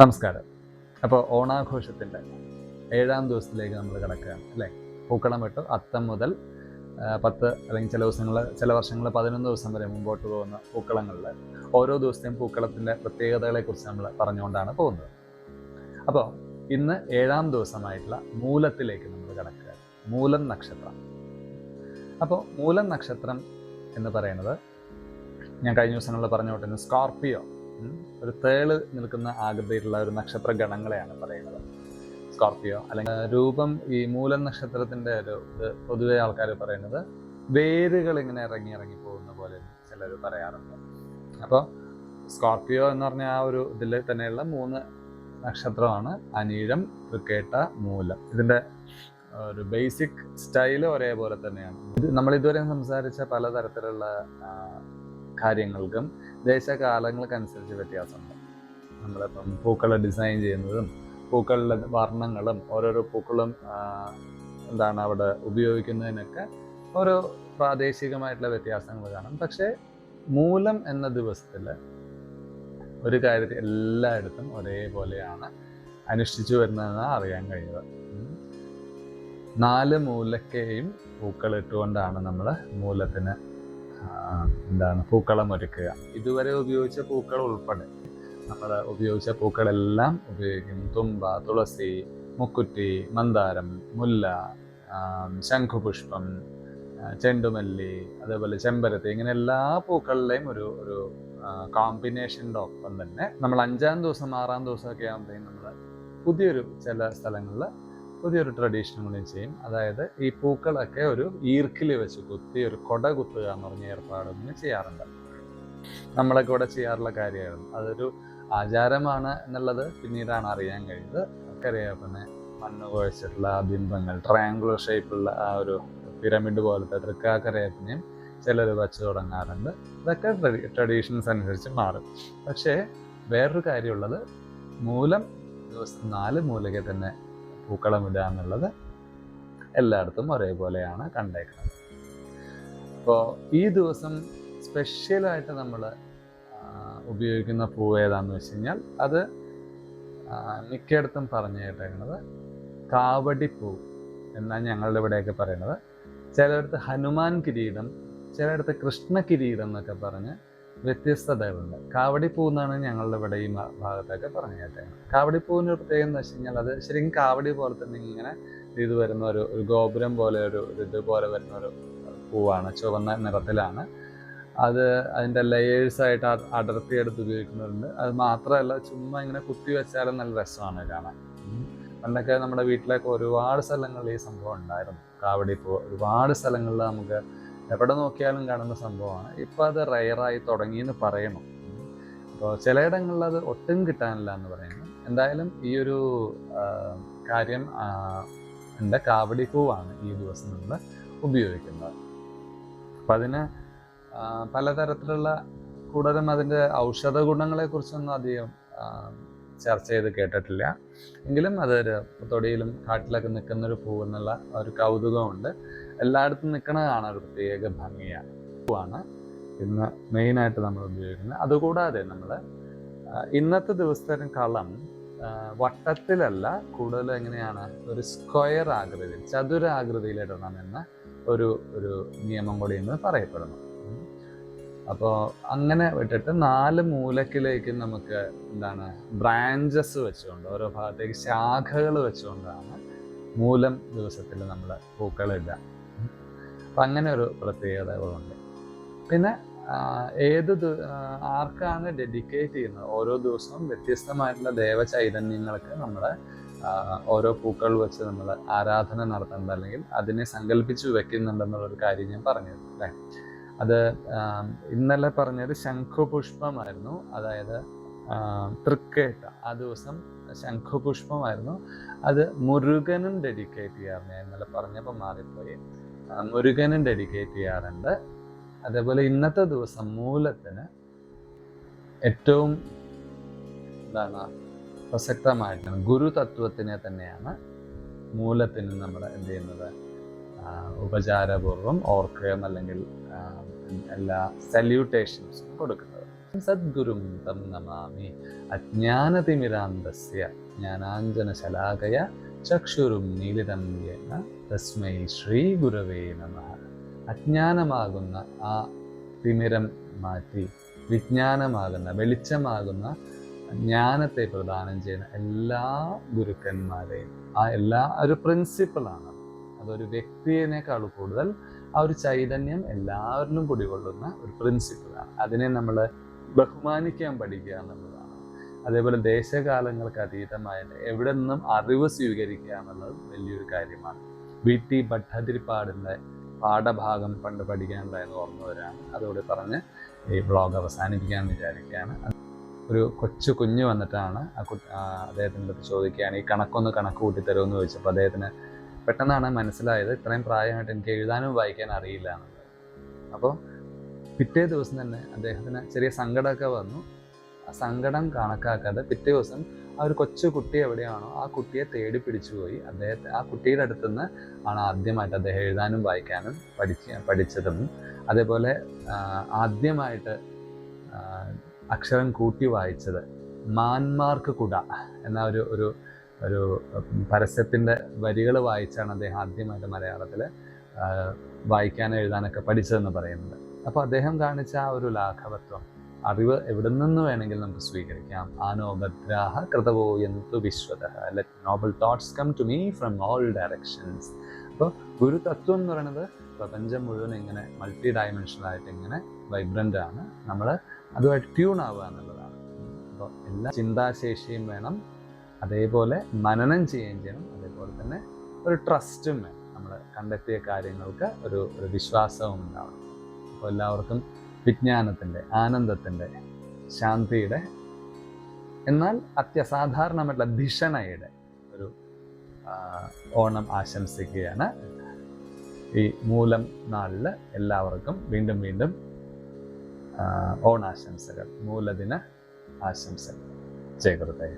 നമസ്കാരം. അപ്പോൾ ഓണാഘോഷത്തിന്റെ ഏഴാം ദിവസത്തിലേക്ക് നമ്മൾ കിടക്കുകയാണ് അല്ലേ? പൂക്കളം വിട്ട് അത്തം മുതൽ പത്ത് അല്ലെങ്കിൽ ചില ദിവസങ്ങൾ ചില വർഷങ്ങൾ പതിനൊന്ന് ദിവസം വരെ മുമ്പോട്ട് പോകുന്ന പൂക്കളങ്ങളിൽ ഓരോ ദിവസത്തെയും പൂക്കളത്തിന്റെ പ്രത്യേകതകളെക്കുറിച്ച് നമ്മൾ പറഞ്ഞുകൊണ്ടാണ് പോകുന്നത്. അപ്പോൾ ഇന്ന് ഏഴാം ദിവസമായിട്ടുള്ള മൂലത്തിലേക്ക് നമ്മൾ കിടക്കുക മൂലം നക്ഷത്രം. അപ്പോൾ മൂലം നക്ഷത്രം എന്ന് പറയുന്നത് ഞാൻ കഴിഞ്ഞ ദിവസങ്ങളിൽ പറഞ്ഞുകൊണ്ടിരുന്ന സ്കോർപ്പിയോ ഒരു തേൾ നിൽക്കുന്ന ആകൃതിയിലുള്ള ഒരു നക്ഷത്ര ഗണങ്ങളെയാണ് പറയുന്നത്. സ്കോർപ്പിയോ അല്ലെങ്കിൽ രൂപം ഈ മൂലം നക്ഷത്രത്തിന്റെ ഒരു ഇത് പൊതുവെ ആൾക്കാർ പറയുന്നത് വേരുകൾ ഇങ്ങനെ ഇറങ്ങി ഇറങ്ങി പോകുന്ന പോലെ ചിലർ പറയാറുണ്ട്. അപ്പോൾ സ്കോർപ്പിയോ എന്ന് പറഞ്ഞ ആ ഒരു ഇതിൽ തന്നെയുള്ള മൂന്ന് നക്ഷത്രമാണ്. അനീഴം തൃക്കേട്ട മൂലം. ഇതിന്റെ ഒരു ബേസിക് സ്റ്റൈൽ ഒരേപോലെ തന്നെയാണ്. ഇത് നമ്മൾ ഇതുവരെ സംസാരിച്ച പലതരത്തിലുള്ള കാര്യങ്ങൾക്കും ദേശകാലങ്ങൾക്കനുസരിച്ച് വ്യത്യാസമുണ്ട്. നമ്മളിപ്പം പൂക്കൾ ഡിസൈൻ ചെയ്യുന്നതും പൂക്കളുടെ വർണങ്ങളും ഓരോരോ പൂക്കളും എന്താണ് അവിടെ ഉപയോഗിക്കുന്നതിനൊക്കെ ഓരോ പ്രാദേശികമായിട്ടുള്ള വ്യത്യാസങ്ങൾ കാണും. പക്ഷേ മൂലം എന്ന ദിവസത്തിൽ ഒരു കാര്യത്തിൽ എല്ലായിടത്തും ഒരേപോലെയാണ് അനുഷ്ഠിച്ചു വരുന്നതെന്ന് അറിയാൻ കഴിയുക. നാല് മൂലക്കെയും പൂക്കളിട്ടുകൊണ്ടാണ് നമ്മൾ മൂലത്തിന് എന്താണ് പൂക്കളം ഒരുക്കുക. ഇതുവരെ ഉപയോഗിച്ച പൂക്കൾ ഉൾപ്പെടെ. നമ്മൾ ഉപയോഗിച്ച പൂക്കളെല്ലാം ഉപയോഗിക്കും. തുമ്പ തുളസി മുക്കുറ്റി മന്ദാരം മുല്ല ശംഖുപുഷ്പം ചെണ്ടുമല്ലി അതേപോലെ ചെമ്പരത്തി ഇങ്ങനെ എല്ലാ പൂക്കളുടെയും ഒരു ഒരു കോമ്പിനേഷന്റെ ഒപ്പം തന്നെ. നമ്മൾ അഞ്ചാം ദിവസം ആറാം ദിവസമൊക്കെ ആകുമ്പോഴേക്കും നമ്മൾ പുതിയൊരു ചില സ്ഥലങ്ങളിൽ പുതിയൊരു ട്രഡീഷൻ കൂടി ചെയ്യും. അതായത് ഈ പൂക്കളൊക്കെ ഒരു ഈർക്കിൽ വെച്ച് കുത്തി ഒരു കൊട കുത്തുക എന്ന് പറഞ്ഞ ഏർപ്പാടൊന്നും ചെയ്യാറുണ്ട്. നമ്മളൊക്കെ ഇവിടെ ചെയ്യാറുള്ള കാര്യമായിരുന്നു. അതൊരു ആചാരമാണ് എന്നുള്ളത് പിന്നീടാണ് അറിയാൻ കഴിഞ്ഞത് നമുക്കറിയാം പിന്നെ മണ്ണ് കുഴച്ചിട്ടുള്ള ബിംബങ്ങൾ ട്രയാങ്കുലർ ഷേപ്പുള്ള ആ ഒരു പിരമിഡ് പോലത്തെ തൃക്കാക്കരയത്തിനെയും ചിലർ വച്ച് തുടങ്ങാറുണ്ട്. ഇതൊക്കെ ട്രഡീഷൻസ് അനുസരിച്ച് മാറും. പക്ഷേ വേറൊരു കാര്യമുള്ളത് മൂലം ദിവസം നാല് മൂലയ്ക്ക് തന്നെ പൂക്കളം ഇടുക എന്നുള്ളത് എല്ലായിടത്തും ഒരേപോലെയാണ് കണ്ടേക്കുന്നത്. അപ്പോൾ ഈ ദിവസം സ്പെഷ്യലായിട്ട് നമ്മൾ ഉപയോഗിക്കുന്ന പൂവ് ഏതാന്ന് വെച്ച് കഴിഞ്ഞാൽ അത് മിക്കയിടത്തും പറഞ്ഞു കേട്ടേക്കുന്നത് കാവടിപ്പൂ എന്നാണ് ഞങ്ങളുടെ ഇവിടെയൊക്കെ പറയുന്നത്. ചിലയിടത്ത് ഹനുമാൻ കിരീടം ചിലയിടത്ത് കൃഷ്ണ കിരീടം എന്നൊക്കെ പറഞ്ഞ് വ്യത്യസ്തതകളുണ്ട് കാവടിപ്പൂ എന്നാണ് ഞങ്ങളുടെ ഇവിടെ ഈ ഭാഗത്തൊക്കെ പറഞ്ഞത് കേട്ടേക്കുന്നത് കാവടിപ്പൂവിന്റെ പ്രത്യേകത എന്ന് വെച്ച് കഴിഞ്ഞാൽ അത് ശരിക്കും കാവടി പോലെ തന്നെ ഇങ്ങനെ ഇത് വരുന്ന ഒരു ഒരു ഗോപുരം പോലെ ഒരു ഇത് ഇതുപോലെ വരുന്ന ഒരു പൂവാണ് ചുവന്ന നിറത്തിലാണ്. അത് അതിന്റെ ലെയേഴ്സായിട്ട് അടർത്തിയെടുത്ത് ഉപയോഗിക്കുന്നവരുണ്ട്. അത് മാത്രമല്ല ചുമ്മാ ഇങ്ങനെ കുത്തി വെച്ചാലും നല്ല രസമാണ് കാണാൻ. പണ്ടൊക്കെ നമ്മുടെ വീട്ടിലൊക്കെ ഒരുപാട് സ്ഥലങ്ങളിൽ ഈ സംഭവം ഉണ്ടായിരുന്നു. കാവടി പൂ ഒരുപാട് സ്ഥലങ്ങളിൽ നമുക്ക് എവിടെ നോക്കിയാലും കാണുന്ന സംഭവമാണ്. ഇപ്പം അത് റയറായി തുടങ്ങി എന്ന് പറയണം. അപ്പോൾ ചിലയിടങ്ങളിൽ അത് ഒട്ടും കിട്ടാനില്ല എന്ന് പറയുന്നു. എന്തായാലും ഈ ഒരു കാര്യം എന്റെ കാവടി പൂവാണ് ഈ ദിവസം നമ്മൾ ഉപയോഗിക്കുന്നത്. അപ്പം അതിന് പലതരത്തിലുള്ള കൂടുതലും അതിന്റെ ഔഷധ ഗുണങ്ങളെക്കുറിച്ചൊന്നും അധികം ചർച്ച ചെയ്ത് കേട്ടിട്ടില്ല. എങ്കിലും അതൊരു തൊടിയിലും കാട്ടിലൊക്കെ നിൽക്കുന്നൊരു പൂവെന്നുള്ള ഒരു കൗതുകമുണ്ട്. എല്ലായിടത്തും നിൽക്കുന്ന കാണാൻ ഒരു പ്രത്യേക ഭംഗിയാണ് ഇന്ന് മെയിനായിട്ട് നമ്മൾ ഉപയോഗിക്കുന്നത്. അതുകൂടാതെ നമ്മൾ ഇന്നത്തെ ദിവസത്തെ കളം വട്ടത്തിലല്ല കൂടുതൽ എങ്ങനെയാണ് ഒരു സ്ക്വയർ ആകൃതിയിൽ എന്ന് ഒരു ഒരു നിയമം കൂടി ഇന്ന് പറയപ്പെടുന്നു. അപ്പോൾ അങ്ങനെ വിട്ടിട്ട് നാല് മൂലക്കിലേക്ക് നമുക്ക് എന്താണ് ബ്രാഞ്ചസ് വെച്ചുകൊണ്ട് ഓരോ ഭാഗത്തേക്ക് ശാഖകൾ വെച്ചുകൊണ്ടാണ് മൂലം ദിവസത്തിൽ നമ്മൾ പൂക്കളിടുക. അപ്പം അങ്ങനെ ഒരു പ്രത്യേകതകളുണ്ട് പിന്നെ ഏത് ആർക്കാണ് ഡെഡിക്കേറ്റ് ചെയ്യുന്നത്? ഓരോ ദിവസവും വ്യത്യസ്തമായിട്ടുള്ള ദേവചൈതന്യങ്ങൾക്ക് നമ്മൾ ഓരോ പൂക്കൾ വെച്ച് നമ്മൾ ആരാധന നടത്തുന്നുണ്ട് അല്ലെങ്കിൽ അതിനെ സങ്കല്പിച്ച് വെക്കുന്നുണ്ടെന്നുള്ളൊരു കാര്യം ഞാൻ പറഞ്ഞത് അല്ലേ? അത് ഇന്നലെ പറഞ്ഞത് ശംഖുപുഷ്പമായിരുന്നു. അതായത് തൃക്കേട്ട ആ ദിവസം ശംഖുപുഷ്പമായിരുന്നു. അത് മുരുകനും ഡെഡിക്കേറ്റ് ചെയ്യാറുണ്ട്. ഞാൻ ഇന്നലെ പറഞ്ഞപ്പോൾ മാറിപ്പോയി. മുരുകനും ഡെഡിക്കേറ്റ് ചെയ്യാറുണ്ട്. അതേപോലെ ഇന്നത്തെ ദിവസം മൂലത്തിന് ഏറ്റവും എന്താണ് പ്രസക്തമായിട്ടാണ് ഗുരുതത്വത്തിനെ തന്നെയാണ് മൂലത്തിന് നമ്മൾ എന്ത് ചെയ്യുന്നത്? ഉപചാരപൂർവം ഓർക്കുകയും അല്ലെങ്കിൽ എല്ലാ സല്യൂട്ടേഷൻസ് കൊടുക്കുന്നത്. സദ്ഗുരും തം നമാമി. അജ്ഞാനതിമിരാന്തസ്യ. ജ്ഞാനാഞ്ജനശലാകയ ചക്ഷുരും എന്ന തസ്മൈ ശ്രീ ഗുരവേ നമ. അജ്ഞാനമാകുന്ന ആ തിമിരം മാറ്റി വിജ്ഞാനമാകുന്ന വെളിച്ചമാകുന്ന ജ്ഞാനത്തെ പ്രദാനം ചെയ്യുന്ന എല്ലാ ഗുരുക്കന്മാരെയും ആ എല്ലാ ഒരു പ്രിൻസിപ്പിളാണ് അതൊരു വ്യക്തിയെക്കാൾ കൂടുതൽ ആ ഒരു ചൈതന്യം എല്ലാവരിലും കുടികൊള്ളുന്ന ഒരു പ്രിൻസിപ്പിളാണ് അതിനെ നമ്മൾ ബഹുമാനിക്കാൻ പഠിക്കുക എന്നുള്ളതാണ് അതേപോലെ ദേശകാലങ്ങൾക്ക് അതീതമായിട്ട് എവിടെ നിന്നും അറിവ് സ്വീകരിക്കുക എന്നുള്ളത് വലിയൊരു കാര്യമാണ്. വി. ടി. ഭട്ടതിരിപ്പാടിന്റെ പാഠഭാഗം പണ്ട് പഠിക്കാനുണ്ടായെന്ന് ഓർമ്മ വരാണ്. അതോടെ പറഞ്ഞ് ഈ ബ്ലോഗ് അവസാനിപ്പിക്കാൻ വിചാരിക്കുകയാണ്. ഒരു കൊച്ചു കുഞ്ഞ് വന്നിട്ടാണ് ആ കു അദ്ദേഹത്തിന്റെ അടുത്ത് ചോദിക്കുകയാണ് ഈ കണക്കൊന്ന് കണക്ക് കൂട്ടി തരുമെന്ന് ചോദിച്ചപ്പോൾ അദ്ദേഹത്തിന് പെട്ടെന്നാണ് മനസ്സിലായത് ഇത്രയും പ്രായമായിട്ട് എനിക്ക് എഴുതാനും വായിക്കാൻ അറിയില്ല എന്നുള്ളത്. അപ്പോൾ പിറ്റേ ദിവസം തന്നെ അദ്ദേഹത്തിന് ചെറിയ സങ്കടമൊക്കെ വന്നു. സങ്കടം കണക്കാക്കാതെ പിറ്റേ ദിവസം ആ ഒരു കൊച്ചു കുട്ടി എവിടെയാണോ ആ കുട്ടിയെ തേടി പിടിച്ചു പോയി അദ്ദേഹത്തെ ആ കുട്ടിയുടെ അടുത്തു നിന്ന് ആണ് ആദ്യമായിട്ട് അദ്ദേഹം എഴുതാനും വായിക്കാനും പഠിച്ച പഠിച്ചതും. അതേപോലെ ആദ്യമായിട്ട് അക്ഷരം കൂട്ടി വായിച്ചത് മാൻമാർക്ക് കുട എന്ന ഒരു ഒരു ഒരു പരസ്യത്തിന്റെ വരികൾ വായിച്ചാണ് അദ്ദേഹം ആദ്യമായിട്ട് മലയാളത്തിൽ വായിക്കാനും എഴുതാനൊക്കെ പഠിച്ചതെന്ന് പറയുന്നത്. അപ്പോൾ അദ്ദേഹം കാണിച്ച ആ ഒരു ലാഘവത്വം അറിവ് എവിടെ നിന്ന് വേണമെങ്കിലും നമുക്ക് സ്വീകരിക്കാം. ആനോ ഭദ്രാഹ കൃതവോ എന്തു വിശ്വത let noble thoughts come to me from all directions അപ്പോൾ ഗുരുതത്വം എന്ന് പറയുന്നത് പ്രപഞ്ചം മുഴുവൻ ഇങ്ങനെ മൾട്ടി ഡയമെൻഷനായിട്ട് ഇങ്ങനെ വൈബ്രന്റ് ആണ്. നമ്മൾ അതുമായിട്ട് ട്യൂൺ ആവുക എന്നുള്ളതാണ്. അപ്പോൾ എല്ലാ ചിന്താശേഷിയും വേണം. അതേപോലെ മനനം ചെയ്യുകയും ചെയ്യണം. അതേപോലെ തന്നെ ഒരു ട്രസ്റ്റും വേണം. നമ്മൾ കണ്ടെത്തിയ കാര്യങ്ങൾക്ക് ഒരു ഒരു വിശ്വാസവും ഉണ്ടാവണം. അപ്പോൾ എല്ലാവർക്കും വിജ്ഞാനത്തിന്റെ ആനന്ദത്തിന്റെ ശാന്തിയുടെ എന്നാൽ അത്യസാധാരണമായിട്ടുള്ള ധിഷണയുടെ ഒരു ഓണം ആശംസിക്കുകയാണ്. ഈ മൂലം നാളിൽ എല്ലാവർക്കും വീണ്ടും വീണ്ടും ഓണാശംസകൾ മൂലദിന ആശംസകൾ. ജയകൃതയ